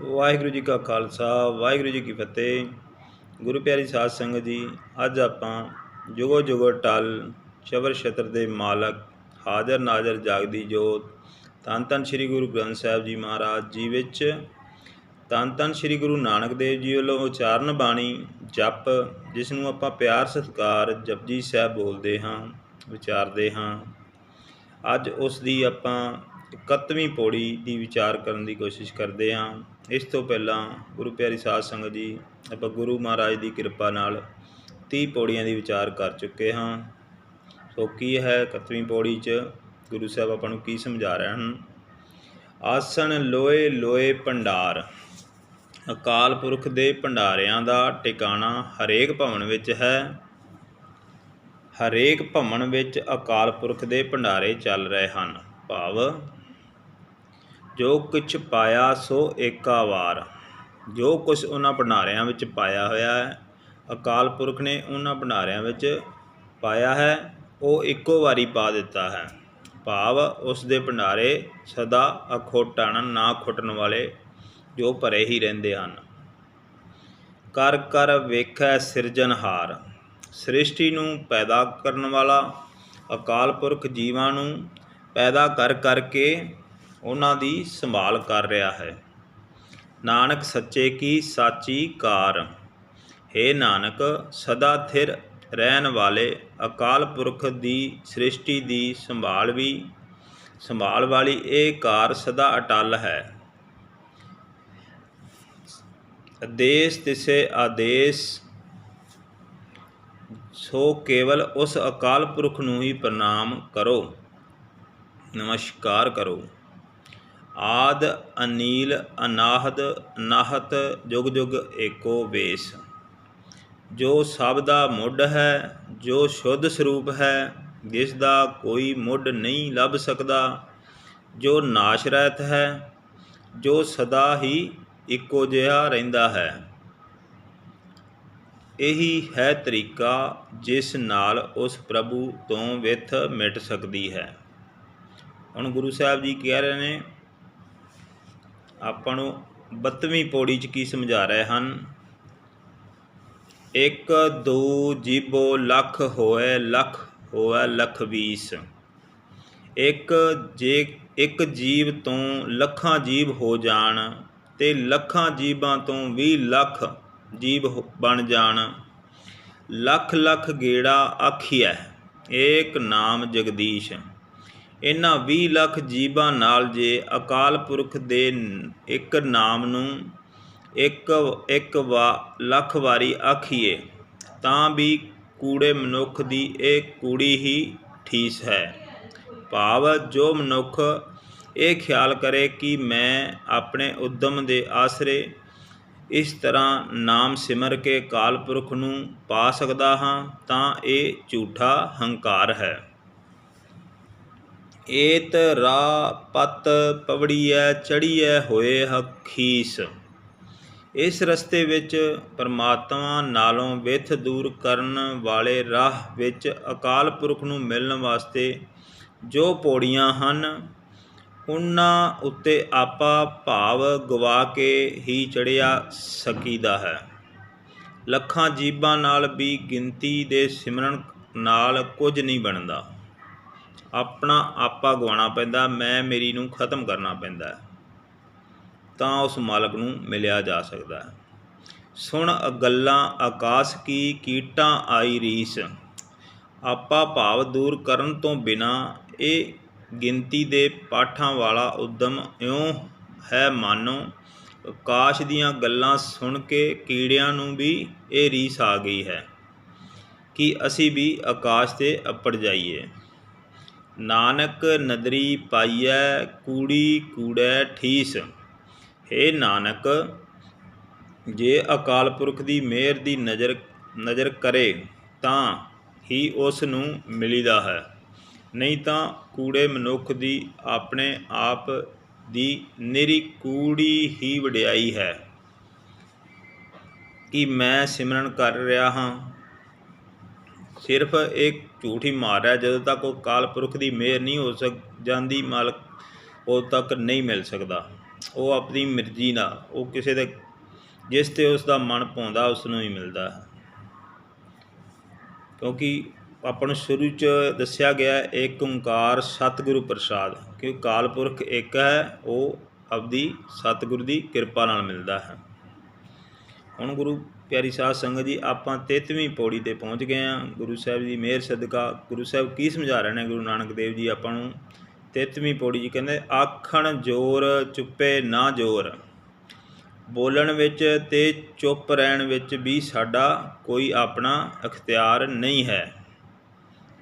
ਵਾਹਿਗੁਰੂ ਜੀ ਕਾ ਖਾਲਸਾ, ਵਾਹਿਗੁਰੂ ਜੀ ਕੀ ਫਤਿਹ। ਗੁਰੂ ਪਿਆਰੀ ਸਾਧ ਸੰਗਤ ਜੀ, ਅੱਜ ਆਪਾਂ ਜੁਗੋ ਜੁਗੋ ਟਲ ਸ਼ਬਰ ਛਤਰ ਦੇ ਮਾਲਕ, ਹਾਜ਼ਰ ਨਾਜ਼ਰ ਜਾਗਦੀ ਜੋਤ, ਧੰਨ ਧੰਨ ਸ੍ਰੀ ਗੁਰੂ ਗ੍ਰੰਥ ਸਾਹਿਬ ਜੀ ਮਹਾਰਾਜ ਜੀ ਵਿੱਚ। ਧੰਨ ਧੰਨ ਸ੍ਰੀ ਗੁਰੂ ਨਾਨਕ ਦੇਵ ਜੀ ਵੱਲੋਂ ਉਚਾਰਨ ਬਾਣੀ, ਜਪ, ਜਿਸ ਨੂੰ ਆਪਾਂ ਪਿਆਰ ਸਤਿਕਾਰ, ਜਪਜੀ ਸਾਹਿਬ ਬੋਲਦੇ ਹਾਂ, ਵਿਚਾਰਦੇ ਹਾਂ। ਅੱਜ ਉਸ ਦੀ ਆਪਾਂ 31ਵੀਂ ਪੌੜੀ ਦੀ ਵਿਚਾਰ ਕਰਨ ਦੀ ਕੋਸ਼ਿਸ਼ ਕਰਦੇ ਹਾਂ। ਇਸ ਤੋਂ ਪਹਿਲਾਂ ਗੁਰੂ ਪਿਆਰੀ ਸਾਧ ਸੰਗਤ ਜੀ, ਆਪਾਂ ਗੁਰੂ ਮਹਾਰਾਜ ਦੀ ਕਿਰਪਾ ਨਾਲ 30 ਪੌੜੀਆਂ ਦੀ ਵਿਚਾਰ ਕਰ ਚੁੱਕੇ ਹਾਂ। ਸੋ ਕੀ ਹੈ 31ਵੀਂ ਪੌੜੀ 'ਚ? ਗੁਰੂ ਸਾਹਿਬ ਆਪਾਂ ਨੂੰ ਕੀ ਸਮਝਾ ਰਹੇ ਹਨ? ਆਸਣ ਲੋਏ ਲੋਏ ਭੰਡਾਰ। ਅਕਾਲ ਪੁਰਖ ਦੇ ਭੰਡਾਰਿਆਂ ਦਾ ਟਿਕਾਣਾ ਹਰੇਕ ਭਵਨ ਵਿੱਚ ਹੈ। ਹਰੇਕ ਭਵਨ ਵਿੱਚ ਅਕਾਲ ਪੁਰਖ ਦੇ ਭੰਡਾਰੇ ਚੱਲ ਰਹੇ ਹਨ। ਭਾਵ ਜੋ ਕੁਛ ਪਾਇਆ ਸੋ ਏਕਾ ਵਾਰ। ਜੋ ਕੁਛ ਉਹਨਾਂ ਭੰਡਾਰਿਆਂ ਵਿੱਚ ਪਾਇਆ ਹੋਇਆ ਹੈ, ਅਕਾਲ ਪੁਰਖ ਨੇ ਉਹਨਾਂ ਭੰਡਾਰਿਆਂ ਵਿੱਚ ਪਾਇਆ ਹੈ, ਉਹ ਇੱਕੋ ਵਾਰੀ ਪਾ ਦਿੱਤਾ ਹੈ। ਭਾਵ ਉਸ ਦੇ ਭੰਡਾਰੇ ਸਦਾ ਅਖੋਟਣ ਨਾ ਖੁੱਟਣ ਵਾਲੇ ਜੋ ਭਰੇ ਹੀ ਰਹਿੰਦੇ ਹਨ। ਕਰ ਕਰ ਵੇਖੈ ਸਿਰਜਨਹਾਰ ਸ੍ਰਿਸ਼ਟੀ ਨੂੰ ਪੈਦਾ ਕਰਨ ਵਾਲਾ ਅਕਾਲ ਪੁਰਖ ਜੀਵਾਂ ਨੂੰ ਪੈਦਾ ਕਰ ਕਰਕੇ ਉਹਨਾਂ ਦੀ ਸੰਭਾਲ ਕਰ ਰਿਹਾ ਹੈ। ਨਾਨਕ ਸੱਚੇ ਕੀ ਸਾਚੀ ਕਾਰ। ਹੈ ਨਾਨਕ, ਸਦਾ ਥਿਰ ਰਹਿਣ ਵਾਲੇ ਅਕਾਲ ਪੁਰਖ ਦੀ ਸ੍ਰਿਸ਼ਟੀ ਦੀ ਸੰਭਾਲ ਵੀ। ਸੰਭਾਲ ਵਾਲੀ ਇਹ ਕਾਰ ਸਦਾ ਅਟਲ ਹੈ। ਆਦੇਸ਼ ਤਿਸੇ ਆਦੇਸ਼। ਸੋ ਕੇਵਲ ਉਸ ਅਕਾਲ ਪੁਰਖ ਨੂੰ ਹੀ ਪ੍ਰਣਾਮ ਕਰੋ। ਨਮਸਕਾਰ ਕਰੋ। ਆਦ ਅਨੀਲ ਅਨਾਹਦ ਅਨਾਹਤ ਜੁਗ ਜੁਗ ਏਕੋ ਵੇਸ। ਜੋ ਸਭ ਦਾ ਮੁੱਢ ਹੈ, ਜੋ ਸ਼ੁੱਧ ਸਰੂਪ ਹੈ, ਜਿਸ ਦਾ ਕੋਈ ਮੁੱਢ ਨਹੀਂ ਲੱਭ ਸਕਦਾ, ਜੋ ਨਾਸ਼ ਰਹਿਤ ਹੈ, ਜੋ ਸਦਾ ਹੀ ਇੱਕੋ ਜਿਹਾ ਰਹਿੰਦਾ ਹੈ। ਇਹੀ ਹੈ ਤਰੀਕਾ ਜਿਸ ਨਾਲ ਉਸ ਪ੍ਰਭੂ ਤੋਂ ਵਿਥ ਮਿਟ ਸਕਦੀ ਹੈ। ਹੁਣ ਗੁਰੂ ਸਾਹਿਬ ਜੀ ਕਹਿ ਰਹੇ ਨੇ ਆਪਾਂ ਨੂੰ 32ਵੀਂ ਪੌੜੀ 'ਚ ਕੀ ਸਮਝਾ ਰਹੇ ਹਨ? ਇੱਕ, ਦੋ, ਜੀਬੋ, ਲੱਖ ਹੋਏ ਲੱਖ ਹੋਏ, ਲੱਖ 20 ਇੱਕ, ਜੇ, ਇੱਕ ਜੀਵ ਤੋਂ ਲੱਖਾਂ ਜੀਵ ਹੋ ਜਾਣ ਤੇ ਲੱਖਾਂ ਜੀਵਾਂ ਤੋਂ 20 ਲੱਖ ਜੀਵ ਬਣ ਜਾਣ। ਲੱਖ ਲੱਖ ਗੇੜਾ ਆਖੀਐ ਏਕ ਨਾਮ ਜਗਦੀਸ਼। ਇਹਨਾਂ 20 ਲੱਖ ਜੀਵਾਂ ਨਾਲ ਜੇ ਅਕਾਲ ਪੁਰਖ ਦੇ ਇੱਕ ਨਾਮ ਨੂੰ ਇੱਕ ਇੱਕ ਵਾ, ਲੱਖ ਵਾਰੀ ਆਖੀਏ, ਤਾਂ ਵੀ ਕੂੜੇ ਮਨੁੱਖ ਦੀ ਇਹ ਕੂੜੀ ਹੀ ਠੀਸ ਹੈ। ਭਾਵ ਜੋ ਮਨੁੱਖ ਇਹ ਖਿਆਲ ਕਰੇ ਕਿ ਮੈਂ ਆਪਣੇ ਉਦਮ ਦੇ ਆਸਰੇ ਇਸ ਤਰ੍ਹਾਂ ਨਾਮ ਸਿਮਰ ਕੇ ਕਾਲ ਪੁਰਖ ਨੂੰ ਪਾ ਸਕਦਾ ਹਾਂ, ਤਾਂ ਇਹ ਝੂਠਾ ਹੰਕਾਰ ਹੈ। ਏਤ ਰਾ ਪਤ ਪਵੜੀਐ, ਚੜੀਐ ਹੋਏ ਹਖੀਸ ਇਸ ਰਸਤੇ ਵਿੱਚ ਪਰਮਾਤਮਾ ਨਾਲੋਂ ਵਿਥ ਦੂਰ ਕਰਨ ਵਾਲੇ ਰਾਹ ਵਿੱਚ ਅਕਾਲ ਪੁਰਖ ਨੂੰ ਮਿਲਣ ਵਾਸਤੇ ਜੋ ਪੌੜੀਆਂ ਹਨ ਉਹਨਾਂ ਉੱਤੇ ਆਪਾ ਭਾਵ ਗਵਾ ਕੇ ਹੀ ਚੜਿਆ ਸਕੀਦਾ ਹੈ। ਲੱਖਾਂ ਜੀਬਾਂ ਨਾਲ ਵੀ ਗਿਣਤੀ ਦੇ ਸਿਮਰਨ ਨਾਲ ਕੁਝ ਨਹੀਂ ਬਣਦਾ। ਆਪਣਾ ਆਪਾ ਗਵਾਉਣਾ ਪੈਂਦਾ, ਮੈਂ ਮੇਰੀ ਨੂੰ ਖਤਮ ਕਰਨਾ ਪੈਂਦਾ ਤਾਂ ਉਸ ਮਾਲਕ ਨੂੰ ਮਿਲਿਆ ਜਾ ਸਕਦਾ ਸੁਣ ਗੱਲਾਂ ਆਕਾਸ਼ ਕੀ ਕੀਟਾਂ ਆਈ ਰੀਸ। ਆਪਾ ਭਾਵ ਦੂਰ ਕਰਨ ਤੋਂ ਬਿਨਾ ਇਹ ਗਿਣਤੀ ਦੇ ਪਾਠਾਂ ਵਾਲਾ ਉਦਮ ਇਉਂ ਹੈ ਮਾਨੋ, ਆਕਾਸ਼ ਦੀਆਂ ਗੱਲਾਂ ਸੁਣ ਕੇ ਕੀੜਿਆਂ ਨੂੰ ਵੀ ਇਹ ਰੀਸ ਆ ਗਈ ਹੈ ਕਿ ਅਸੀਂ ਵੀ ਆਕਾਸ਼ ਤੇ ਅੱਪੜ ਜਾਈਏ। ਨਾਨਕ ਨਦਰੀ ਪਾਈਐ, ਕੂੜੀ ਕੂੜੈ ਠੀਸ। ਹੇ ਨਾਨਕ, ਜੇ ਅਕਾਲ ਪੁਰਖ ਦੀ ਮਿਹਰ ਦੀ ਨਜ਼ਰ ਨਜ਼ਰ ਕਰੇ, ਤਾਂ ਹੀ ਉਸ ਨੂੰ ਮਿਲੀਦਾ ਹੈ। ਨਹੀਂ ਤਾਂ ਕੂੜੇ ਮਨੁੱਖ ਦੀ ਆਪਣੇ ਆਪ ਦੀ ਨਿਰੀ ਕੂੜੀ ਹੀ ਵਡਿਆਈ ਹੈ। ਕਿ ਮੈਂ ਸਿਮਰਨ ਕਰ ਰਿਹਾ ਹਾਂ? ਸਿਰਫ ਇੱਕ ਝੂਠ ਹੀ ਮਾਰ ਰਿਹਾ, ਜਦੋਂ ਤੱਕ ਉਹ ਕਾਲ ਪੁਰਖ ਦੀ ਮਿਹਰ ਨਹੀਂ ਹੋ ਸਕ, ਜਾਂਦੀ ਮਾਲਕ ਉਦੋਂ ਤੱਕ ਨਹੀਂ ਮਿਲ ਸਕਦਾ। ਉਹ ਆਪਣੀ ਮਰਜ਼ੀ ਨਾਲ, ਉਹ ਕਿਸੇ ਦੇ, ਜਿਸ ਤੇ ਉਸ ਦਾ ਮਨ ਪਾਉਂਦਾ ਉਸ ਨੂੰ ਹੀ ਮਿਲਦਾ ਹੈ। ਕਿਉਂਕਿ ਆਪਾਂ ਨੂੰ ਸ਼ੁਰੂ ਚ ਦੱਸਿਆ ਗਿਆ ਇੱਕ ਏਕ ਓੰਕਾਰ ਸਤਿਗੁਰੂ ਪ੍ਰਸਾਦ, ਕਿ ਕਾਲ ਪੁਰਖ ਇੱਕ ਹੈ, ਉਹ ਆਪਦੀ ਸਤਿਗੁਰੂ ਦੀ ਕਿਰਪਾ ਨਾਲ ਮਿਲਦਾ ਹੈ। ਹੁਣ ਗੁਰੂ ਪਿਆਰੀ ਸਾਧ ਸੰਗਤ ਜੀ, ਆਪਾਂ 33ਵੀਂ ਪੌੜੀ ਤੇ ਪਹੁੰਚ ਗਏ ਹਾਂ। ਗੁਰੂ ਸਾਹਿਬ ਦੀ ਮਿਹਰ ਸਦਕਾ। ਗੁਰੂ ਸਾਹਿਬ ਕੀ ਸਮਝਾ ਰਹੇ ਨੇ ਗੁਰੂ ਨਾਨਕ ਦੇਵ ਜੀ ਆਪਾਂ ਨੂੰ? 33ਵੀਂ ਪੌੜੀ ਜੀ ਕਹਿੰਦੇ, ਆਖਣ ਜੋਰ ਚੁੱਪੇ ਨਾ ਜੋਰ। ਬੋਲਣ ਵਿੱਚ ਤੇ ਚੁੱਪ ਰਹਿਣ ਵਿੱਚ ਵੀ ਸਾਡਾ ਕੋਈ ਆਪਣਾ ਅਖਤਿਆਰ ਨਹੀਂ ਹੈ।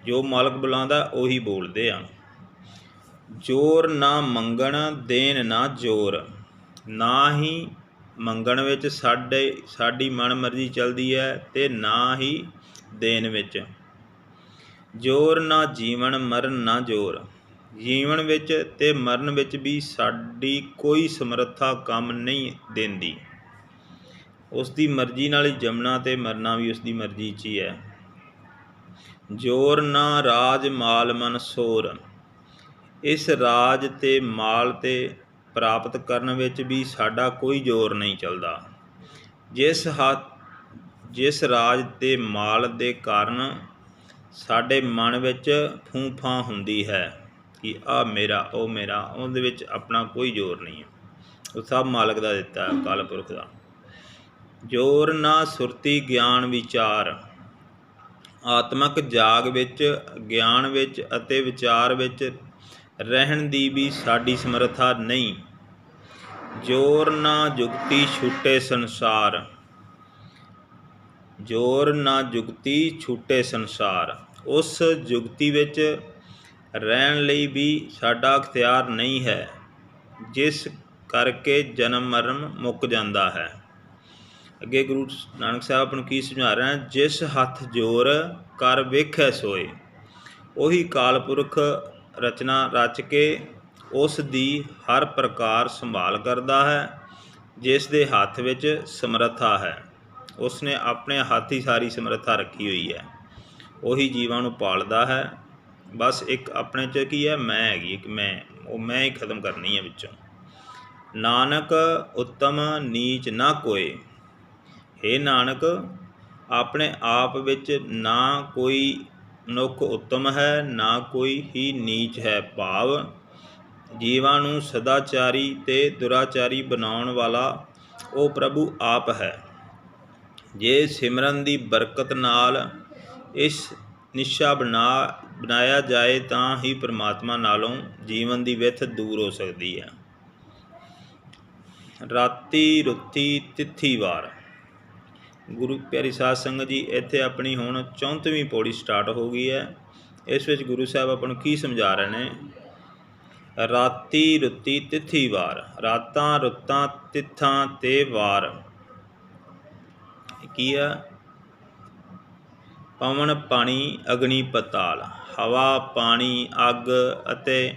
ਜੋ ਮਾਲਕ ਬੁਲਾਉਂਦਾ, ਉਹੀ ਬੋਲਦੇ ਆ। ਜੋਰ ਨਾ ਮੰਗਣ, ਦੇਣ ਨਾ ਜੋਰ। ਨਾ ਹੀ ਮੰਗਣ ਵਿੱਚ ਸਾਡੇ, ਸਾਡੀ ਮਨ ਮਰਜ਼ੀ ਚੱਲਦੀ ਹੈ ਤੇ ਨਾ ਹੀ ਦੇਣ ਵਿੱਚ। ਜੋਰ ਨਾ ਜੀਵਨ, ਮਰਨ ਨਾ ਜੋਰ। ਜੀਵਨ ਵਿੱਚ ਤੇ ਮਰਨ ਵਿੱਚ ਵੀ ਸਾਡੀ ਕੋਈ ਸਮਰੱਥਾ ਕੰਮ ਨਹੀਂ ਦਿੰਦੀ। ਉਸ ਦੀ ਮਰਜ਼ੀ ਨਾਲ ਹੀ ਜੰਮਣਾ ਤੇ ਮਰਨਾ ਵੀ ਉਸ ਦੀ ਮਰਜ਼ੀ 'ਚ ਹੀ ਹੈ। ਜੋਰ ਨਾ ਰਾਜ, ਮਾਲ, ਮਨ, ਸੋਰ। ਇਸ ਰਾਜ ਤੇ ਮਾਲ ਤੇ ਪ੍ਰਾਪਤ ਕਰਨ ਵਿੱਚ ਵੀ ਸਾਡਾ ਕੋਈ ਜ਼ੋਰ ਨਹੀਂ ਚੱਲਦਾ। ਜਿਸ ਹੱਥ ਜਿਸ ਰਾਜ ਤੇ ਮਾਲ ਦੇ ਕਾਰਨ ਸਾਡੇ ਮਨ ਵਿੱਚ ਫੂਫਾਂ ਹੁੰਦੀ ਹੈ ਕਿ ਆ ਮੇਰਾ, ਉਹ ਮੇਰਾ, ਉਹਦੇ ਵਿੱਚ ਆਪਣਾ ਕੋਈ ਜ਼ੋਰ ਨਹੀਂ ਹੈ। ਉਹ ਸਭ ਮਾਲਕ ਦਾ ਦਿੱਤਾ ਹੈ ਕਾਲ ਪੁਰਖ ਦਾ। ਜੋਰ ਨਾ ਸੁਰਤੀ ਗਿਆਨ ਵਿਚਾਰ। ਆਤਮਕ ਜਾਗ ਵਿੱਚ, ਗਿਆਨ ਵਿੱਚ ਅਤੇ ਵਿਚਾਰ ਵਿੱਚ ਰਹਿਣ ਦੀ ਵੀ ਸਾਡੀ ਸਮਰੱਥਾ ਨਹੀਂ। ਜੋਰ ਨਾ ਜੁਗਤੀ ਛੂਟੇ ਸੰਸਾਰ। ਜੋਰ ਨਾ ਜੁਗਤੀ ਛੂਟੇ ਸੰਸਾਰ। ਉਸ ਜੁਗਤੀ ਵਿੱਚ ਰਹਿਣ ਲਈ ਵੀ ਸਾਡਾ ਅਖਤਿਆਰ ਨਹੀਂ ਹੈ, ਜਿਸ ਕਰਕੇ ਜਨਮ ਮਰਨ ਮੁੱਕ ਜਾਂਦਾ ਹੈ। ਅੱਗੇ ਗੁਰੂ ਨਾਨਕ ਸਾਹਿਬ ਆਪ ਨੂੰ ਕੀ ਸਮਝਾ ਰਹੇ ਹਨ? ਜਿਸ ਹੱਥ ਜੋਰ, ਕਰ ਵੇਖੈ ਸੋਏ। ਉਹੀ ਕਾਲਪੁਰਖ ਰਚਨਾ ਰਚ ਕੇ ਉਸ ਦੀ ਹਰ ਪ੍ਰਕਾਰ ਸੰਭਾਲ ਕਰਦਾ ਹੈ, ਜਿਸ ਦੇ ਹੱਥ ਵਿੱਚ ਸਮਰੱਥਾ ਹੈ। ਉਸ ਨੇ ਆਪਣੇ ਹੱਥ ਹੀ ਸਾਰੀ ਸਮਰੱਥਾ ਰੱਖੀ ਹੋਈ ਹੈ। ਉਹੀ ਜੀਵਾਂ ਨੂੰ ਪਾਲਦਾ ਹੈ। ਬਸ ਇੱਕ ਆਪਣੇ ਚ ਕੀ ਹੈ, ਮੈਂ ਹੈਗੀ, ਇੱਕ ਮੈਂ, ਉਹ ਮੈਂ ਹੀ ਖਤਮ ਕਰਨੀ ਹੈ ਵਿੱਚੋਂ। ਨਾਨਕ ਉੱਤਮ ਨੀਚ ਨਾ ਕੋਏ। ਹੇ ਨਾਨਕ, ਆਪਣੇ ਆਪ ਵਿੱਚ ਨਾ ਕੋਈ ਮਨੁੱਖ ਉੱਤਮ ਹੈ, ਨਾ ਕੋਈ ਹੀ ਨੀਚ ਹੈ। ਭਾਵ, ਜੀਵਾਂ ਨੂੰ ਸਦਾਚਾਰੀ ਤੇ ਦੁਰਾਚਾਰੀ ਬਣਾਉਣ ਵਾਲਾ ਉਹ ਪ੍ਰਭੂ ਆਪ ਹੈ। ਜੇ ਸਿਮਰਨ ਦੀ ਬਰਕਤ ਨਾਲ ਇਸ ਨਿਸ਼ਾ ਬਣਾ, ਬਣਾਇਆ ਜਾਏ ਤਾਂ ਹੀ ਪ੍ਰਮਾਤਮਾ ਨਾਲੋਂ ਜੀਵਨ ਦੀ ਵਿਥ ਦੂਰ ਹੋ ਸਕਦੀ ਹੈ। ਰਾਤੀ ਰੁੱਤੀ ਤਿੱਥੀ ਵਾਰ। ਗੁਰੂ ਪਿਆਰੀ ਸਾਧ ਸੰਗਤ ਜੀ, ਇੱਥੇ ਆਪਣੀ ਹੁਣ 34ਵੀਂ ਪੌੜੀ ਸਟਾਰਟ ਹੋ ਗਈ ਹੈ। ਇਸ ਵਿੱਚ ਗੁਰੂ ਸਾਹਿਬ ਆਪਾਂ ਨੂੰ ਕੀ ਸਮਝਾ ਰਹੇ ਨੇ? ਰਾਤੀ ਰੁੱਤੀ ਤਿੱਥੀ ਵਾਰ, ਰਾਤਾਂ ਰੁੱਤਾਂ ਤਿੱਥਾਂ ਤੇ ਵਾਰ। ਕੀ ਆ ਪਵਨ ਪਾਣੀ, ਅਗਨੀ ਪਤਾਲ, ਹਵਾ ਪਾਣੀ, ਅੱਗ ਅਤੇ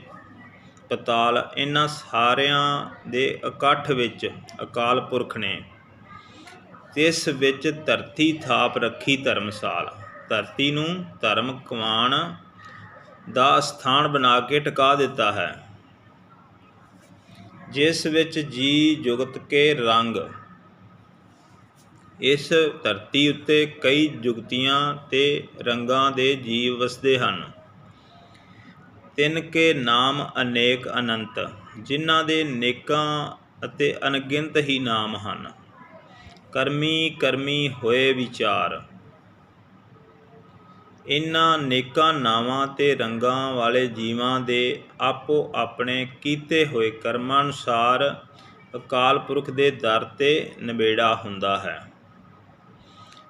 ਪਤਾਲ, ਇਹਨਾਂ ਸਾਰਿਆਂ ਦੇ ਇਕੱਠ ਵਿੱਚ ਅਕਾਲ ਪੁਰਖ ਨੇ ਇਸ ਵਿੱਚ ਧਰਤੀ ਥਾਪ ਰੱਖੀ ਧਰਮਸਾਲ। ਧਰਤੀ ਨੂੰ ਧਰਮ ਕਮਾਣ ਦਾ ਸਥਾਨ ਬਣਾ ਕੇ ਟਿਕਾ ਦਿੱਤਾ ਹੈ। ਜਿਸ ਵਿੱਚ ਜੀ ਜੁਗਤ ਕੇ ਰੰਗ। ਇਸ ਧਰਤੀ ਉੱਤੇ ਕਈ ਜੁਗਤੀਆਂ ਤੇ ਰੰਗਾਂ ਦੇ ਜੀਵ ਵਸਦੇ ਹਨ। ਤਿੰਨ ਕੇ ਨਾਮ ਅਨੇਕ ਅਨੰਤ, ਜਿਨ੍ਹਾਂ ਦੇ ਨੇਕਾਂ ਅਤੇ ਅਣਗਿਣਤ ਹੀ ਨਾਮ ਹਨ। ਕਰਮੀ ਕਰਮੀ ਹੋਏ ਵਿਚਾਰ। ਇਨ੍ਹਾਂ ਨੇਕਾਂ ਨਾਵਾਂ ਤੇ ਰੰਗਾਂ ਵਾਲੇ ਜੀਵਾਂ ਦੇ ਆਪੋ ਆਪਣੇ ਕੀਤੇ ਹੋਏ ਕਰਮਾਂ ਅਨੁਸਾਰ ਅਕਾਲ ਪੁਰਖ ਦੇ ਦਰ ਤੇ ਨਿਬੇੜਾ ਹੁੰਦਾ ਹੈ।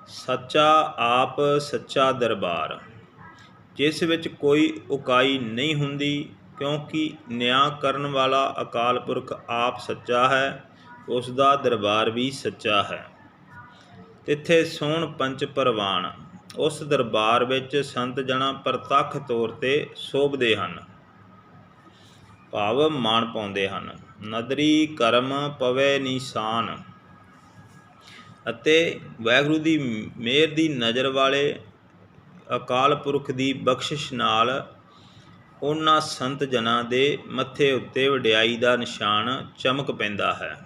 ਸੱਚਾ ਆਪ ਸੱਚਾ ਦਰਬਾਰ। ਜਿਸ ਵਿੱਚ ਕੋਈ ਉਕਾਈ ਨਹੀਂ ਹੁੰਦੀ, ਕਿਉਂਕਿ ਨਿਆਂ ਕਰਨ ਵਾਲਾ ਅਕਾਲ ਪੁਰਖ ਆਪ ਸੱਚਾ ਹੈ ਉਸ ਦਾ ਦਰਬਾਰ ਵੀ ਸੱਚਾ ਹੈ। ਤਿੱਥੇ ਸੋਹਣ ਪੰਚ ਪਰਵਾਨ ਉਸ ਦਰਬਾਰ ਵਿੱਚ ਸੰਤ ਜਣਾ ਪ੍ਰਤੱਖ ਤੌਰ ਤੇ ਸੋਭਦੇ ਹਨ। ਭਾਵ ਮਾਣ ਪਾਉਂਦੇ ਹਨ। ਨਦਰੀ ਕਰਮ ਪਵੇ ਨਿਸ਼ਾਨ। ਅਤੇ ਵਾਹਿਗੁਰੂ ਦੀ ਮਿਹਰ ਦੀ ਨਜ਼ਰ ਵਾਲੇ ਅਕਾਲ ਪੁਰਖ ਦੀ ਬਖਸ਼ਿਸ਼ ਨਾਲ ਉਹਨਾਂ ਸੰਤ ਜਨਾਂ ਦੇ ਮੱਥੇ ਉੱਤੇ ਵਡਿਆਈ ਦਾ ਨਿਸ਼ਾਨ ਚਮਕ ਪੈਂਦਾ ਹੈ।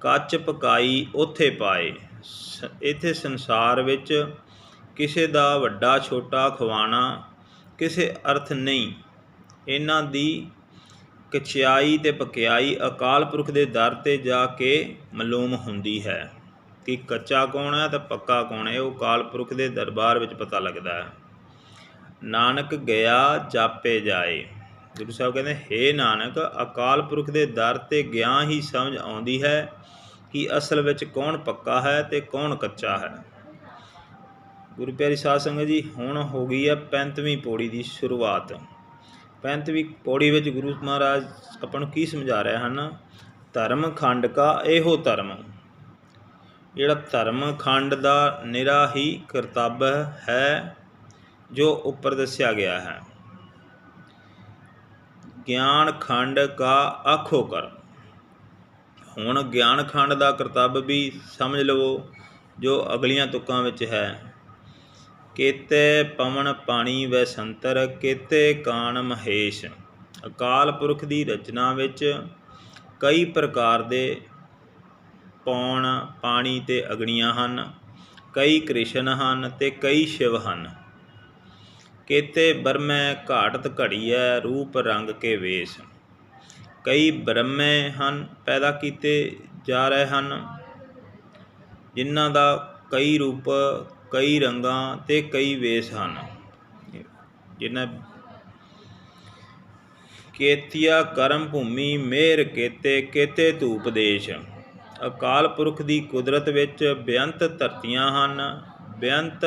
ਕੱਚ ਪਕਾਈ ਉਥੇ ਪਾਏ। ਇੱਥੇ ਸੰਸਾਰ ਵਿੱਚ ਕਿਸੇ ਦਾ ਵੱਡਾ, ਛੋਟਾ ਖਵਾਣਾ ਕਿਸੇ ਅਰਥ ਨਹੀਂ। ਇਹਨਾਂ ਦੀ ਕਚਿਆਈ ਤੇ ਪਕਿਆਈ ਅਕਾਲ ਪੁਰਖ ਦੇ ਦਰ ਤੇ ਜਾ ਕੇ ਮਾਲੂਮ ਹੁੰਦੀ ਹੈ ਕਿ ਕੱਚਾ ਕੌਣ ਹੈ ਤੇ ਪੱਕਾ ਕੌਣ ਹੈ, ਉਹ ਅਕਾਲ ਪੁਰਖ ਦੇ ਦਰਬਾਰ ਵਿੱਚ ਪਤਾ ਲੱਗਦਾ ਹੈ। ਨਾਨਕ ਗਿਆ, ਜਾਪੇ ਜਾਏ। ਗੁਰੂ ਸਾਹਿਬ ਕਹਿੰਦੇ, ਹੇ ਨਾਨਕ, ਅਕਾਲ ਪੁਰਖ ਦੇ ਦਰ ਤੇ ਗਿਆ ਹੀ ਸਮਝ ਆਉਂਦੀ ਹੈ ਕਿ ਅਸਲ ਵਿੱਚ ਕੌਣ ਪੱਕਾ ਹੈ ਤੇ ਕੌਣ ਕੱਚਾ ਹੈ। ਗੁਰੂ ਪਿਆਰੀ ਸਾਧ ਸੰਗਤ ਜੀ, ਹੁਣ ਹੋ ਗਈ ਹੈ 35ਵੀਂ ਪੌੜੀ ਦੀ ਸ਼ੁਰੂਆਤ। 35ਵੀਂ ਪੌੜੀ ਵਿੱਚ ਗੁਰੂ ਮਹਾਰਾਜ ਆਪਾਂ ਨੂੰ ਕੀ ਸਮਝਾ ਰਹੇ ਹਨ? ਧਰਮ ਖੰਡ ਕਾ ਇਹੋ ਧਰਮ। ਜਿਹੜਾ ਧਰਮ ਖੰਡ ਦਾ ਨਿਰਾ ਹੀ ਕਰਤੱਵ ਹੈ, ਜੋ ਉੱਪਰ ਦੱਸਿਆ ਗਿਆ ਹੈ। ਗਿਆਨ ਖੰਡ ਕਾ ਆਖੋ ਕਰਮ। ਹੁਣ ਗਿਆਨ ਖੰਡ ਦਾ ਕਰਤੱਵ ਵੀ ਸਮਝ ਲਵੋ, ਜੋ ਅਗਲੀਆਂ ਤੁਕਾਂ ਵਿੱਚ ਹੈ। ਕੇਤੇ ਪਵਨ ਪਾਣੀ ਵੈ ਸੰਤਰ, ਕੇਤੇ ਕਾਣ ਮਹੇਸ਼। ਅਕਾਲ ਪੁਰਖ ਦੀ ਰਚਨਾ ਵਿੱਚ ਕਈ ਪ੍ਰਕਾਰ ਦੇ ਪੌਣ ਪਾਣੀ ਤੇ ਅਗਨੀਆਂ ਹਨ, ਕਈ ਕ੍ਰਿਸ਼ਨ ਹਨ ਤੇ ਕਈ ਸ਼ਿਵ ਹਨ। ਕੇਤੇ ਬਰਮੈ ਘਾਟਤ ਘੜੀ ਹੈ ਰੂਪ ਰੰਗ ਕੇ ਵੇਸ਼। ਕਈ ਬ੍ਰਹਮੇ ਹਨ ਪੈਦਾ ਕੀਤੇ ਜਾ ਰਹੇ ਹਨ, ਜਿਨ੍ਹਾਂ ਦਾ ਕਈ ਰੂਪ, ਕਈ ਰੰਗਾਂ ਤੇ ਕਈ ਵੇਸ਼ ਹਨ। ਜਿਨ੍ਹਾਂ ਕੇਤੀਆ ਕਰਮ ਭੂਮੀ, ਮੇਰ ਕੇਤੇ ਕੇਤੇ ਧੂਪ ਦੇਸ਼। ਅਕਾਲ ਪੁਰਖ ਦੀ ਕੁਦਰਤ ਵਿੱਚ ਬੇਅੰਤ ਧਰਤੀਆਂ ਹਨ। ਬੇਅੰਤ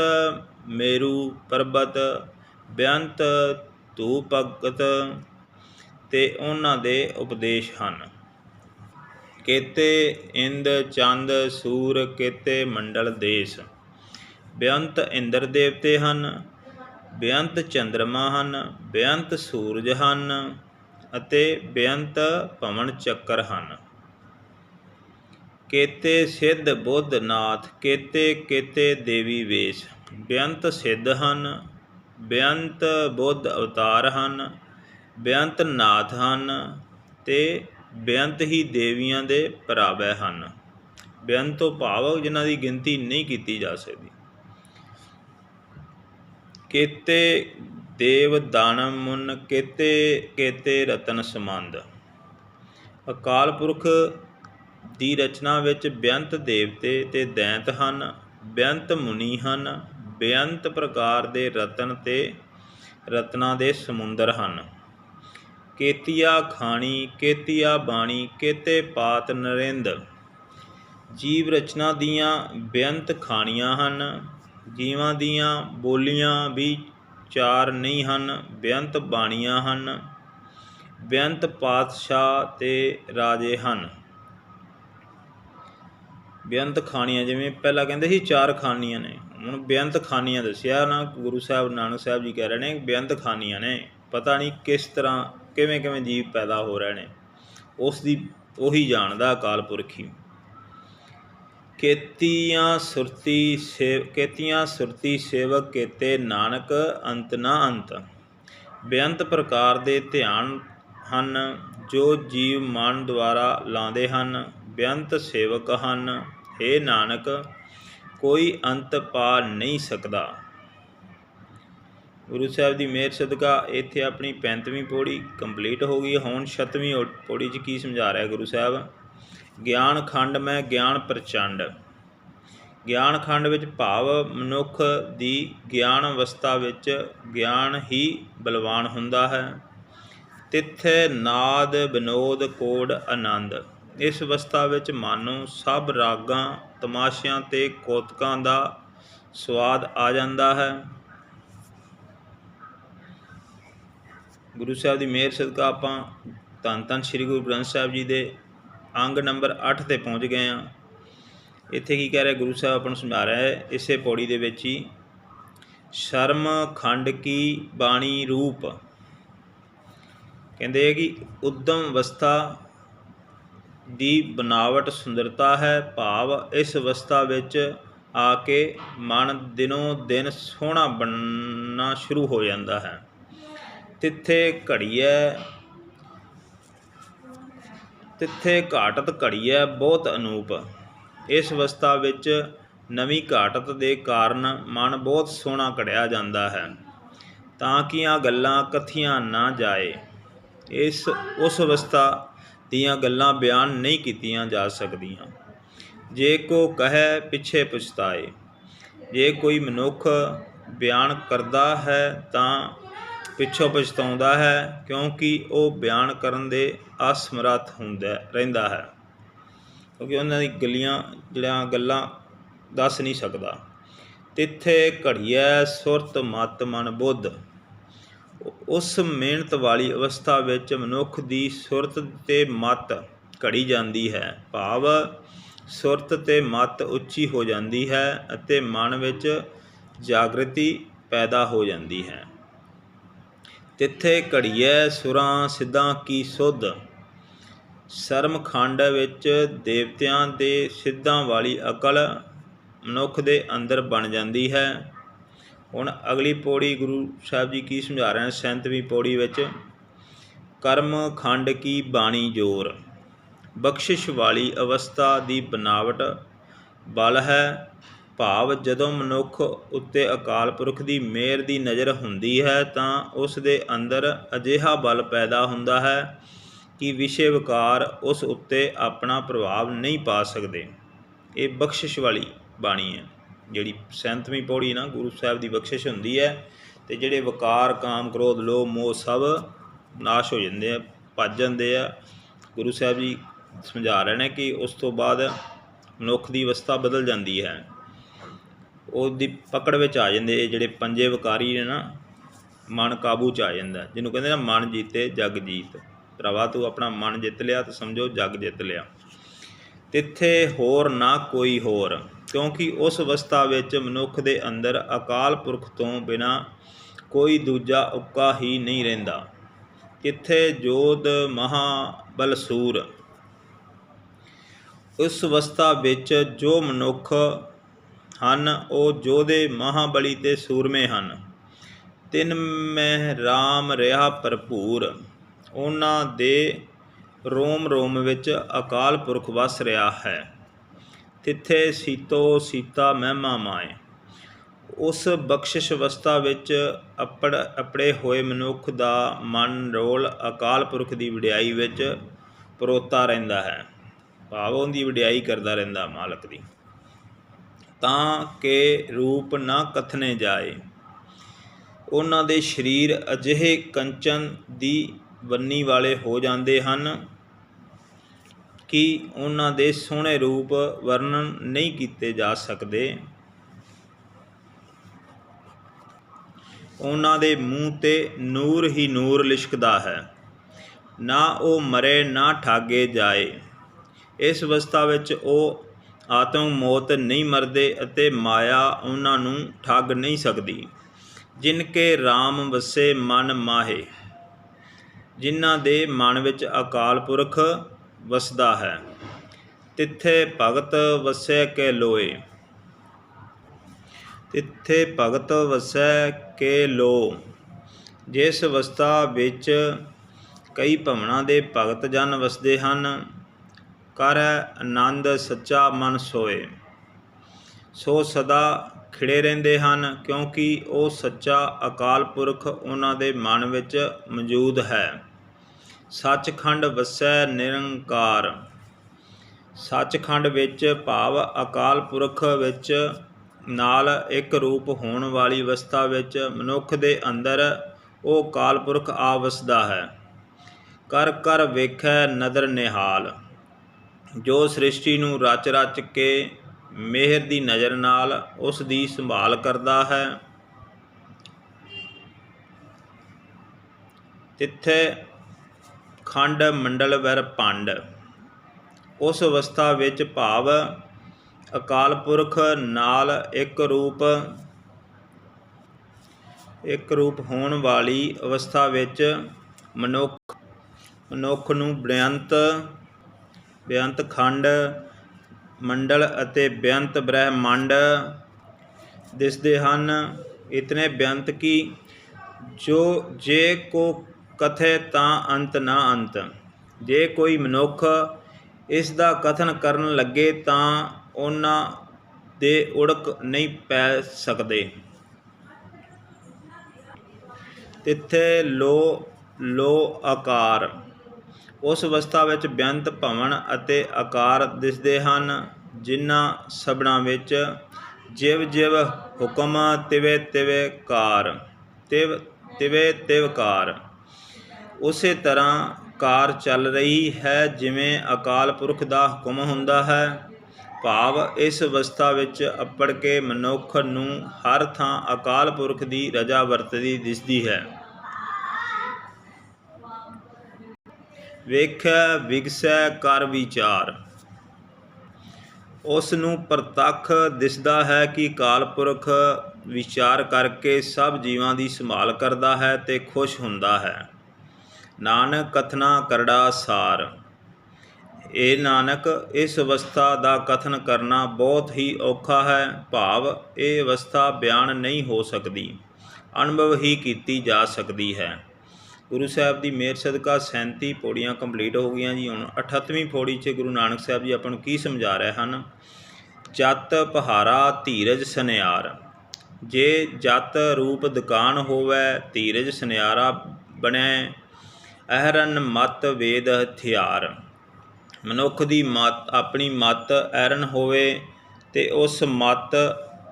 ਮੇਰੂ ਪਰਬਤ, ਬੇਅੰਤ ਧੂਪ ਭਗਤ ਤੇ ਉਹਨਾਂ ਦੇ ਉਪਦੇਸ਼ ਹਨ। ਕੇਤੇ ਇੰਦ ਚੰਦ ਸੂਰ, ਕੇਤੇ ਮੰਡਲ ਦੇਸ਼। ਬੇਅੰਤ ਇੰਦਰ ਦੇਵਤੇ ਹਨ, ਬੇਅੰਤ ਚੰਦਰਮਾ ਹਨ, ਬੇਅੰਤ ਸੂਰਜ ਹਨ ਅਤੇ ਬੇਅੰਤ ਪਵਨ ਚੱਕਰ ਹਨ। ਕੇਤੇ ਸਿੱਧ ਬੁੱਧ ਨਾਥ, ਕੇਤੇ ਕੇਤੇ ਦੇਵੀ ਵੇਸ਼। ਬੇਅੰਤ ਸਿੱਧ ਹਨ, ਬੇਅੰਤ ਬੁੱਧ ਅਵਤਾਰ ਹਨ ਬੇਅੰਤ ਨਾਥ ਹਨ ਤੇ ਬੇਅੰਤ ਹੀ ਦੇਵੀਆਂ ਦੇ ਭਰਾਵੇ ਹਨ। ਬੇਅੰਤ ਤੋਂ ਭਾਵ ਜਿਨ੍ਹਾਂ ਦੀ ਗਿਣਤੀ ਨਹੀਂ ਕੀਤੀ ਜਾ ਸਕਦੀ। ਕੇਤੇ ਦੇਵ ਦਾਨਵ ਮੁਨ, ਕੇਤੇ ਕੇਤੇ ਰਤਨ ਸਮੰਦ ਅਕਾਲ ਪੁਰਖ ਦੀ ਰਚਨਾ ਵਿੱਚ ਬੇਅੰਤ ਦੇਵਤੇ ਤੇ ਦੈਂਤ ਹਨ, ਬੇਅੰਤ ਮੁਨੀ ਹਨ, ਬੇਅੰਤ ਪ੍ਰਕਾਰ ਦੇ ਰਤਨ ਤੇ ਰਤਨਾ ਦੇ ਸਮੁੰਦਰ ਹਨ। ਕੇਤੀਆ ਖਾਣੀ, ਕੇਤੀਆ ਬਾਣੀ, ਕੇਤੇ ਪਾਤ ਨਰਿੰਦ। ਜੀਵ ਰਚਨਾ ਦੀਆਂ ਬੇਅੰਤ ਖਾਣੀਆਂ ਹਨ। ਜੀਵਾਂ ਦੀਆਂ ਬੋਲੀਆਂ ਵੀ ਚਾਰ ਨਹੀਂ ਹਨ, ਬੇਅੰਤ ਬਾਣੀਆਂ ਹਨ। ਬੇਅੰਤ ਪਾਤਸ਼ਾਹ ਤੇ ਰਾਜੇ ਹਨ। ਬੇਅੰਤ ਖਾਣੀਆਂ ਜਿਵੇਂ ਪਹਿਲਾਂ ਕਹਿੰਦੇ ਸੀ, ਚਾਰ ਖਾਣੀਆਂ ਨੇ। ਹੁਣ ਬੇਅੰਤ ਖਾਣੀਆਂ ਦੱਸਿਆ ਨਾ, ਗੁਰੂ ਸਾਹਿਬ, ਨਾਨਕ ਸਾਹਿਬ ਜੀ ਕਹਿ ਰਹੇ ਨੇ, ਬੇਅੰਤ ਖਾਣੀਆਂ ਨੇ। ਪਤਾ ਨਹੀਂ ਕਿਸ ਤਰ੍ਹਾਂ ਕਿਵੇਂ ਕਿਵੇਂ ਜੀਵ ਪੈਦਾ ਹੋ ਰਹੇ ਨੇ, ਉਸ ਦੀ ਉਹੀ ਜਾਣਦਾ ਅਕਾਲ ਪੁਰਖੀ ਕੇਤੀਆਂ ਸੁਰਤੀ ਸੇਵ, ਕੇਤੀਆਂ ਸੁਰਤੀ ਸੇਵਕ ਕੇਤੇ ਨਾਨਕ ਅੰਤ ਨਾ ਅੰਤ। ਬੇਅੰਤ ਪ੍ਰਕਾਰ ਦੇ ਧਿਆਨ ਹਨ, ਜੋ ਜੀਵ ਮਨ ਦੁਆਰਾ ਲਾਉਂਦੇ ਹਨ। ਬੇਅੰਤ ਸੇਵਕ ਹਨ हे ਨਾਨਕ, ਕੋਈ ਅੰਤ ਪਾ ਨਹੀਂ ਸਕਦਾ। ਗੁਰੂ ਸਾਹਿਬ ਦੀ ਮਿਹਰ ਸਦਕਾ ਇੱਥੇ ਆਪਣੀ 35ਵੀਂ ਪੌੜੀ ਕੰਪਲੀਟ ਹੋ ਗਈ। ਹੁਣ 36ਵੀਂ ਪੌੜੀ 'ਚ ਕੀ ਸਮਝਾ ਰਿਹਾ ਗੁਰੂ ਸਾਹਿਬ? ਗਿਆਨ ਖੰਡ ਮੈਂ ਗਿਆਨ ਪ੍ਰਚੰਡ। ਗਿਆਨ ਖੰਡ ਵਿੱਚ ਭਾਵ ਮਨੁੱਖ ਦੀ ਗਿਆਨ ਅਵਸਥਾ ਵਿੱਚ ਗਿਆਨ ਹੀ ਬਲਵਾਨ ਹੁੰਦਾ ਹੈ। ਤਿੱਥੇ ਨਾਦ ਬਿਨੋਦ ਕੋਡ ਆਨੰਦ। ਇਸ ਅਵਸਥਾ ਵਿੱਚ ਮਨ ਨੂੰ ਸਭ ਰਾਗਾਂ, ਤਮਾਸ਼ਿਆਂ ਤੇ ਕੋਤਕਾਂ ਦਾ ਸਵਾਦ ਆ ਜਾਂਦਾ ਹੈ। ਗੁਰੂ ਸਾਹਿਬ ਦੀ ਮਿਹਰ ਸਦਕਾ ਆਪਾਂ ਧੰਨ ਧੰਨ ਸ੍ਰੀ ਗੁਰੂ ਗ੍ਰੰਥ ਸਾਹਿਬ ਜੀ ਦੇ ਅੰਗ ਨੰਬਰ 8 ਤੇ ਪਹੁੰਚ ਗਏ ਹਾਂ। ਇੱਥੇ ਕੀ ਕਹਿ ਰਿਹਾ ਗੁਰੂ ਸਾਹਿਬ ਆਪਾਂ ਨੂੰ ਸਮਝਾ ਰਿਹਾ ਹੈ, ਇਸੇ ਪੌੜੀ ਦੇ ਵਿੱਚ ਹੀ, ਸ਼ਰਮ ਖੰਡ ਕੀ ਬਾਣੀ ਰੂਪ। ਕਹਿੰਦੇ ਹੈ ਕਿ ਉਦਮ ਅਵਸਥਾ ਦੀ ਬਨਾਵਟ ਸੁੰਦਰਤਾ ਹੈ, ਭਾਵ ਇਸ ਅਵਸਥਾ ਵਿੱਚ ਆ ਕੇ ਮਨ ਦਿਨੋਂ ਦਿਨ ਸੋਹਣਾ ਬਣਨਾ ਸ਼ੁਰੂ ਹੋ ਜਾਂਦਾ ਹੈ। ਤਿੱਥੇ ਘੜੀਐ, ਤਿੱਥੇ ਘਾਟਤ ਘੜੀਐ ਬਹੁਤ ਅਨੂਪ। ਇਸ ਅਵਸਥਾ ਵਿੱਚ ਨਵੀਂ ਘਾਟਤ ਦੇ ਕਾਰਨ ਮਨ ਬਹੁਤ ਸੋਹਣਾ ਘੜਿਆ ਜਾਂਦਾ ਹੈ, ਤਾਂ ਕਿ ਆ ਗੱਲਾਂ ਕਥੀਆਂ ਨਾ ਜਾਏ। ਇਸ, ਉਸ ਅਵਸਥਾ ਦੀਆਂ ਗੱਲਾਂ ਬਿਆਨ ਨਹੀਂ ਕੀਤੀਆਂ ਜਾ ਸਕਦੀਆਂ। ਜੇ ਕੋ ਕਹੈ ਪਿੱਛੇ ਪਛਤਾਏ, ਜੇ ਕੋਈ ਮਨੁੱਖ ਬਿਆਨ ਕਰਦਾ ਹੈ ਤਾਂ ਪਿੱਛੋਂ ਪਛਤਾਉਂਦਾ ਹੈ ਕਿਉਂਕਿ ਉਹ ਬਿਆਨ ਕਰਨ ਦੇ ਅਸਮਰੱਥ ਹੁੰਦਾ ਰਹਿੰਦਾ ਹੈ। ਕਿਉਂਕਿ ਉਹਨਾਂ ਦੀ ਗਲੀਆਂ, ਜਿਹੜੀਆਂ ਗੱਲਾਂ ਦੱਸ ਨਹੀਂ ਸਕਦਾ। ਤਿੱਥੇ ਘੜੀਐ ਸੁਰਤ ਮਤ ਮਨ ਬੁੱਧ। ਉਸ ਮਿਹਨਤ ਵਾਲੀ ਅਵਸਥਾ ਵਿੱਚ ਮਨੁੱਖ ਦੀ ਸੁਰਤ ਤੇ ਮਤ ਘੜੀ ਜਾਂਦੀ ਹੈ। ਭਾਵ ਸੁਰਤ ਤੇ ਮਤ ਉੱਚੀ ਹੋ ਜਾਂਦੀ ਹੈ ਅਤੇ ਮਨ ਵਿੱਚ ਜਾਗਰਤੀ ਪੈਦਾ ਹੋ ਜਾਂਦੀ ਹੈ। ਤਿੱਥੇ ਘੜੀਐ ਸੁਰਾਂ ਸਿੱਧਾਂ ਕੀ ਸੁਧ। ਸ਼ਰਮਖੰਡ ਵਿੱਚ ਦੇਵਤਿਆਂ ਦੇ ਸਿੱਧਾਂ ਵਾਲੀ ਅਕਲ ਮਨੁੱਖ ਦੇ ਅੰਦਰ ਬਣ ਜਾਂਦੀ ਹੈ। ਹੁਣ ਅਗਲੀ ਪੌੜੀ ਗੁਰੂ ਸਾਹਿਬ ਜੀ ਕੀ ਸਮਝਾ ਰਹੇ ਹਨ? ਸੈਂਤਵੀਂ ਪੌੜੀ ਵਿੱਚ, ਕਰਮ ਖੰਡ ਕੀ ਬਾਣੀ ਜੋਰ। ਬਖਸ਼ਿਸ਼ ਵਾਲੀ ਅਵਸਥਾ ਦੀ ਬਨਾਵਟ ਬਲ ਹੈ। ਭਾਵ ਜਦੋਂ ਮਨੁੱਖ ਉੱਤੇ ਅਕਾਲ ਪੁਰਖ ਦੀ ਮਿਹਰ ਦੀ ਨਜ਼ਰ ਹੁੰਦੀ ਹੈ ਤਾਂ ਉਸ ਦੇ ਅੰਦਰ ਅਜਿਹਾ ਬਲ ਪੈਦਾ ਹੁੰਦਾ ਹੈ ਕਿ ਵਿਸ਼ੇ ਵਿਕਾਰ ਉਸ ਉੱਤੇ ਆਪਣਾ ਪ੍ਰਭਾਵ ਨਹੀਂ ਪਾ ਸਕਦੇ। ਇਹ ਬਖਸ਼ਿਸ਼ ਵਾਲੀ ਬਾਣੀ ਹੈ। ਜਿਹੜੀ ਸੈਂਤਵੀਂ ਪੌੜੀ ਨਾ ਗੁਰੂ ਸਾਹਿਬ ਦੀ ਬਖਸ਼ਿਸ਼ ਹੁੰਦੀ ਹੈ ਤੇ ਜਿਹੜੇ ਵਕਾਰ, ਕਾਮ, ਕ੍ਰੋਧ, ਲੋਭ, ਮੋਹ ਸਭ ਨਾਸ਼ ਹੋ ਜਾਂਦੇ ਆ, ਭੱਜ ਜਾਂਦੇ ਆ। ਗੁਰੂ ਸਾਹਿਬ ਜੀ ਸਮਝਾ ਰਹੇ ਨੇ ਕਿ ਉਸ ਤੋਂ ਬਾਅਦ ਮਨੁੱਖ ਦੀ ਅਵਸਥਾ ਬਦਲ ਜਾਂਦੀ ਹੈ। ਉਹਦੀ ਪਕੜ ਵਿੱਚ ਆ ਜਾਂਦੇ, ਇਹ ਜਿਹੜੇ ਪੰਜੇ ਵਿਕਾਰੀ ਨੇ ਨਾ, ਮਨ ਕਾਬੂ ਚ ਆ ਜਾਂਦਾ। ਜਿਹਨੂੰ ਕਹਿੰਦੇ ਨਾ ਮਨ ਜੀਤੇ, ਜਗ ਜੀਤ। ਭਰਾਵਾ, ਤੂੰ ਆਪਣਾ ਮਨ ਜਿੱਤ ਲਿਆ ਤਾਂ ਸਮਝੋ ਜਗ ਜਿੱਤ ਲਿਆ। ਤਿੱਥੇ ਹੋਰ ਨਾ ਕੋਈ ਹੋਰ, ਕਿਉਂਕਿ ਉਸ ਅਵਸਥਾ ਵਿੱਚ ਮਨੁੱਖ ਦੇ ਅੰਦਰ ਅਕਾਲ ਪੁਰਖ ਤੋਂ ਬਿਨਾ ਕੋਈ ਦੂਜਾ ਉੱਕਾ ਹੀ ਨਹੀਂ ਰਹਿੰਦਾ। ਕਿੱਥੇ ਜੋਤ ਮਹਾ ਬਲਸੂਰ ਉਸ ਅਵਸਥਾ ਵਿੱਚ ਜੋ ਮਨੁੱਖ ਹਨ, ਉਹ ਜੋਧੇ ਮਹਾਬਲੀ ਤੇ ਸੂਰਮੇ ਹਨ। ਤਿੰਨ ਮਹਿ ਰਾਮ ਰਿਹਾ ਭਰਪੂਰ। ਉਹਨਾਂ ਦੇ ਰੋਮ ਰੋਮ ਵਿੱਚ ਅਕਾਲ ਪੁਰਖ ਵਸ ਰਿਹਾ ਹੈ। ਤਿੱਥੇ ਸੀਤੋ ਸੀਤਾ ਮਹਿਮਾ ਮਾਏ। ਉਸ ਬਖਸ਼ਿਸ਼ ਅਵਸਥਾ ਵਿੱਚ ਅਪੜ, ਅਪੜੇ ਹੋਏ ਮਨੁੱਖ ਦਾ ਮਨ ਰੋਲ ਅਕਾਲ ਪੁਰਖ ਦੀ ਵਡਿਆਈ ਵਿੱਚ ਪਰੋਤਾ ਰਹਿੰਦਾ ਹੈ। ਭਾਵ ਉਹਦੀ ਵਡਿਆਈ ਕਰਦਾ ਰਹਿੰਦਾ ਮਾਲਕ ਦੀ। ਤਾਂ ਕਿ ਰੂਪ ਨਾ ਕਥਨੇ ਜਾਏ। ਉਹਨਾਂ ਦੇ ਸਰੀਰ ਅਜਿਹੇ ਕੰਚਨ ਦੀ ਬੰਨੀ ਵਾਲੇ ਹੋ ਜਾਂਦੇ ਹਨ ਕਿ ਉਹਨਾਂ ਦੇ ਸੋਹਣੇ ਰੂਪ ਵਰਣਨ ਨਹੀਂ ਕੀਤੇ ਜਾ ਸਕਦੇ। ਉਹਨਾਂ ਦੇ ਮੂੰਹ ਤੇ ਨੂਰ ਹੀ ਨੂਰ ਲਿਸ਼ਕਦਾ ਹੈ। ਨਾ ਉਹ ਮਰੇ ਨਾ ਠਾਗੇ ਜਾਏ। ਇਸ ਅਵਸਥਾ ਵਿੱਚ ਉਹ ਆਤਮ ਮੌਤ ਨਹੀਂ ਮਰਦੇ ਅਤੇ ਮਾਇਆ ਉਹਨਾਂ ਨੂੰ ਠੱਗ ਨਹੀਂ ਸਕਦੀ। ਜਿਨ ਕੇ RAM ਵਸੇ ਮਨ ਮਾਹੇ, ਜਿਨ੍ਹਾਂ ਦੇ ਮਨ ਵਿੱਚ ਅਕਾਲ ਪੁਰਖ ਵਸਦਾ ਹੈ, ਤਿੱਥੇ ਭਗਤ ਵਸੈ ਕੇ ਲੋਏ ਤਿੱਥੇ ਭਗਤ ਵਸੈ ਕੇ ਲੋ ਜਿਸ ਅਵਸਥਾ ਵਿੱਚ ਕਈ ਭਵਨਾਂ ਦੇ ਭਗਤ ਜਨ ਵਸਦੇ ਹਨ ਕਰ ਆਨੰਦ ਸੱਚਾ ਮਨ ਸੋਏ। ਸੋ ਸਦਾ ਖਿੜੇ ਰਹਿੰਦੇ ਹਨ, ਕਿਉਂਕਿ ਉਹ ਸੱਚਾ ਅਕਾਲ ਪੁਰਖ ਉਹਨਾਂ ਦੇ ਮਨ ਵਿੱਚ ਮੌਜੂਦ ਹੈ। ਸੱਚਖੰਡ ਵਸੈ ਨਿਰੰਕਾਰ। ਸੱਚਖੰਡ ਵਿੱਚ ਭਾਵ ਅਕਾਲ ਪੁਰਖ ਵਿੱਚ ਨਾਲ ਇੱਕ ਰੂਪ ਹੋਣ ਵਾਲੀ ਅਵਸਥਾ ਵਿੱਚ ਮਨੁੱਖ ਦੇ ਅੰਦਰ ਉਹ ਕਾਲ ਪੁਰਖ ਆ ਵਸਦਾ ਹੈ। ਕਰ ਕਰ ਵੇਖੈ ਨਦਰ ਨਿਹਾਲ। ਜੋ ਸ੍ਰਿਸ਼ਟੀ ਨੂੰ ਰਚ ਰਚ ਕੇ ਮਿਹਰ ਦੀ ਨਜ਼ਰ ਨਾਲ ਉਸ ਦੀ ਸੰਭਾਲ ਕਰਦਾ ਹੈ। ਤਿੱਥੇ ਖੰਡ ਮੰਡਲ ਵਰ ਪੰਡ। ਉਸ ਅਵਸਥਾ ਵਿੱਚ ਭਾਵ ਅਕਾਲ ਪੁਰਖ ਨਾਲ ਇੱਕ ਰੂਪ ਇੱਕ ਰੂਪ ਹੋਣ ਵਾਲੀ ਅਵਸਥਾ ਵਿੱਚ ਮਨੁੱਖ ਮਨੁੱਖ ਨੂੰ ਬੇਅੰਤ ਬੇਅੰਤ ਖੰਡ ਮੰਡਲ ਅਤੇ ਬੇਅੰਤ ਬ੍ਰਹਿਮੰਡ ਦਿਸਦੇ ਹਨ। ਇਤਨੇ ਬੇਅੰਤ ਕੀ ਜੋ ਜੇ ਕੋ ਕਥੈ ਤਾਂ ਅੰਤ ਨਾ ਅੰਤ। ਜੇ ਕੋਈ ਮਨੁੱਖ ਇਸ ਦਾ ਕਥਨ ਕਰਨ ਲੱਗੇ ਤਾਂ ਉਹਨਾਂ ਦੇ ਉੜਕ ਨਹੀਂ ਪੈ ਸਕਦੇ। ਤਿੱਥੇ ਲੋ ਲੋ ਆਕਾਰ। ਉਸ ਅਵਸਥਾ ਵਿੱਚ ਬੇਅੰਤ ਭਵਨ ਅਤੇ ਆਕਾਰ ਦਿਸਦੇ ਹਨ, ਜਿਨ੍ਹਾਂ ਸਭਨਾਂ ਵਿੱਚ ਜਿਵ ਜਿਵ ਹੁਕਮ ਤਿਵੇ ਤਿਵੇ ਕਾਰ, ਤਿਵ ਤਿਵੇ ਤਿਵਕਾਰ ਉਸੇ ਤਰ੍ਹਾਂ ਕਾਰ ਚੱਲ ਰਹੀ ਹੈ, ਜਿਵੇਂ ਅਕਾਲ ਪੁਰਖ ਦਾ ਹੁਕਮ ਹੁੰਦਾ ਹੈ। ਭਾਵ ਇਸ ਅਵਸਥਾ ਵਿੱਚ ਅੱਪੜ ਕੇ ਮਨੁੱਖ ਨੂੰ ਹਰ ਥਾਂ ਅਕਾਲ ਪੁਰਖ ਦੀ ਰਜਾ ਵਰਤਦੀ ਦਿਸਦੀ ਹੈ। ਵੇਖੈ, ਵਿਗਸੈ ਕਰ ਵਿਚਾਰ। ਉਸ ਨੂੰ ਪ੍ਰਤੱਖ ਦਿਸਦਾ ਹੈ ਕਿ ਕਾਲ ਪੁਰਖ ਵਿਚਾਰ ਕਰਕੇ ਸਭ ਜੀਵਾਂ ਦੀ ਸੰਭਾਲ ਕਰਦਾ ਹੈ ਤੇ ਖੁਸ਼ ਹੁੰਦਾ ਹੈ। ਨਾਨਕ ਕਥਨਾ ਕਰੜਾ ਸਾਰ। ਇਹ ਨਾਨਕ, ਇਸ ਅਵਸਥਾ ਦਾ ਕਥਨ ਕਰਨਾ ਬਹੁਤ ਹੀ ਔਖਾ ਹੈ। ਭਾਵ, ਇਹ ਅਵਸਥਾ ਬਿਆਨ ਨਹੀਂ ਹੋ ਸਕਦੀ। ਅਨੁਭਵ ਹੀ ਕੀਤੀ ਜਾ ਸਕਦੀ ਹੈ। ਗੁਰੂ ਸਾਹਿਬ ਦੀ ਮਿਹਰ ਸਦਕਾ 37 ਪੌੜੀਆਂ ਕੰਪਲੀਟ ਹੋ ਗਈਆਂ ਜੀ। ਹੁਣ 38ਵੀਂ ਪੌੜੀ 'ਚ ਗੁਰੂ ਨਾਨਕ ਸਾਹਿਬ ਜੀ ਆਪਾਂ ਨੂੰ ਕੀ ਸਮਝਾ ਰਹੇ ਹਨ? ਜਤ ਪਹਾਰਾ ਧੀਰਜ ਸੁਨਿਆਰ। ਜੇ ਜਤ ਰੂਪ ਦੁਕਾਨ ਹੋਵੇ, ਧੀਰਜ ਸੁਨਿਆਰਾ ਬਣੈ, ਅਹਰਨ ਮਤ ਵੇਦ ਹਥਿਆਰ। ਮਨੁੱਖ ਦੀ ਮਤ, ਆਪਣੀ ਮਤ ਐਰਨ ਹੋਵੇ ਤੇ ਉਸ ਮਤ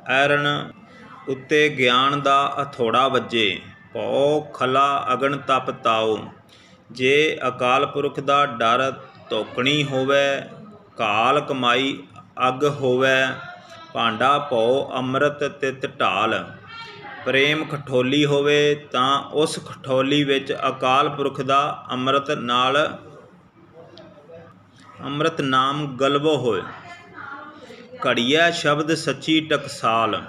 ਐਰਨ ਉੱਤੇ ਗਿਆਨ ਦਾ ਹਥੌੜਾ ਵੱਜੇ। ਭਉ ਖਲਾ ਅਗਨ ਤਪ ਤਾਉ, ਜੇ ਅਕਾਲ ਪੁਰਖ ਦਾ ਡਰ ਧੋਕਣੀ ਹੋਵੇ ਕਾਲ ਕਮਾਈ ਅਗ ਹੋਵੇ, ਭਾਂਡਾ ਭਉ ਅੰਮ੍ਰਿਤ ਤਿਤ ਢਾਲ, ਪ੍ਰੇਮ ਖਠੋਲੀ ਹੋਵੇ, ਤਾਂ ਉਸ ਖਠੋਲੀ ਵਿੱਚ ਅਕਾਲ ਪੁਰਖ ਦਾ ਅੰਮ੍ਰਿਤ ਨਾਲ ਅੰਮ੍ਰਿਤ ਨਾਮ ਗਲਵੋ ਹੋਏ। ਘੜੀਆ ਸ਼ਬਦ ਸੱਚੀ ਟਕਸਾਲ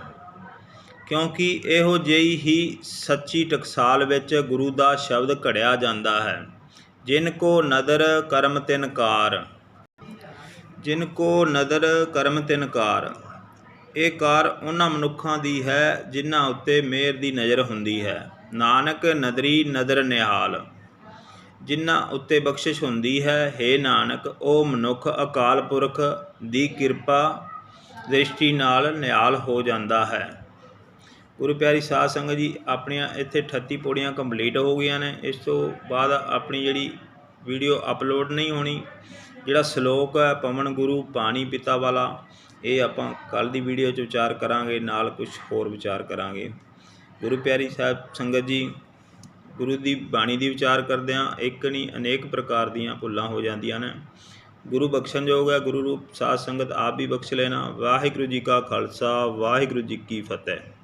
ਕਿਉਂਕਿ ਇਹੋ ਜਿਹੀ ਹੀ ਸੱਚੀ ਟਕਸਾਲ ਵਿੱਚ ਗੁਰੂ ਦਾ ਸ਼ਬਦ ਘੜਿਆ ਜਾਂਦਾ ਹੈ। ਜਿਨ ਕੋ ਨਦਰ ਕਰਮ ਤਿਨਕਾਰ ਜਿਨ ਕੋ ਨਦਰ ਕਰਮ ਤਿਨਕਾਰ ਇਹ ਕਾਰ ਉਹਨਾਂ ਮਨੁੱਖਾਂ ਦੀ ਹੈ ਜਿਨ੍ਹਾਂ ਉੱਤੇ ਮਿਹਰ ਦੀ ਨਜ਼ਰ ਹੁੰਦੀ ਹੈ। ਨਾਨਕ ਨਦਰੀ ਨਦਰ ਨਿਹਾਲ। ਜਿਨ੍ਹਾਂ ਉੱਤੇ ਬਖਸ਼ਿਸ਼ ਹੁੰਦੀ ਹੈ हे ਨਾਨਕ, ਉਹ ਮਨੁੱਖ ਅਕਾਲ ਪੁਰਖ ਦੀ ਕਿਰਪਾ, ਦ੍ਰਿਸ਼ਟੀ ਨਾਲ ਨਿਹਾਲ ਹੋ ਜਾਂਦਾ ਹੈ। ਗੁਰੂ ਪਿਆਰੀ ਸਾਧ ਸੰਗਤ ਜੀ, ਆਪਣੀਆਂ ਇੱਥੇ 38 ਪੌੜੀਆਂ ਕੰਪਲੀਟ ਹੋ ਗਈਆਂ ਨੇ। ਇਸ ਤੋਂ ਬਾਅਦ ਆਪਣੀ ਜਿਹੜੀ ਵੀਡੀਓ ਅਪਲੋਡ ਨਹੀਂ ਹੋਣੀ, ਜਿਹੜਾ ਸ਼ਲੋਕ ਹੈ, ਪਵਨ ਗੁਰੂ ਪਾਣੀ ਪਿਤਾ ਵਾਲਾ, ਇਹ ਆਪਾਂ ਕੱਲ ਦੀ ਵੀਡੀਓ 'ਚ ਵਿਚਾਰ ਕਰਾਂਗੇ, ਨਾਲ ਕੁਝ ਹੋਰ ਵਿਚਾਰ ਕਰਾਂਗੇ। ਗੁਰੂ ਪਿਆਰੀ ਸਾਹਿਬ ਸੰਗਤ ਜੀ, ਗੁਰੂ ਦੀ ਬਾਣੀ ਦੀ ਵਿਚਾਰ ਕਰਦਿਆਂ ਇੱਕ ਨਹੀਂ, ਅਨੇਕ ਪ੍ਰਕਾਰ ਦੀਆਂ ਭੁੱਲਾਂ ਹੋ ਜਾਂਦੀਆਂ ਨੇ। ਗੁਰੂ ਬਖਸ਼ਣਯੋਗ ਹੈ, ਗੁਰੂ ਰੂਪ ਸਾਧ ਸੰਗਤ ਆਪ ਵੀ ਬਖਸ਼ ਲੈਣਾ। ਵਾਹਿਗੁਰੂ ਜੀ ਕਾ ਖਾਲਸਾ, ਵਾਹਿਗੁਰੂ ਜੀ ਕੀ ਫਤਿਹ।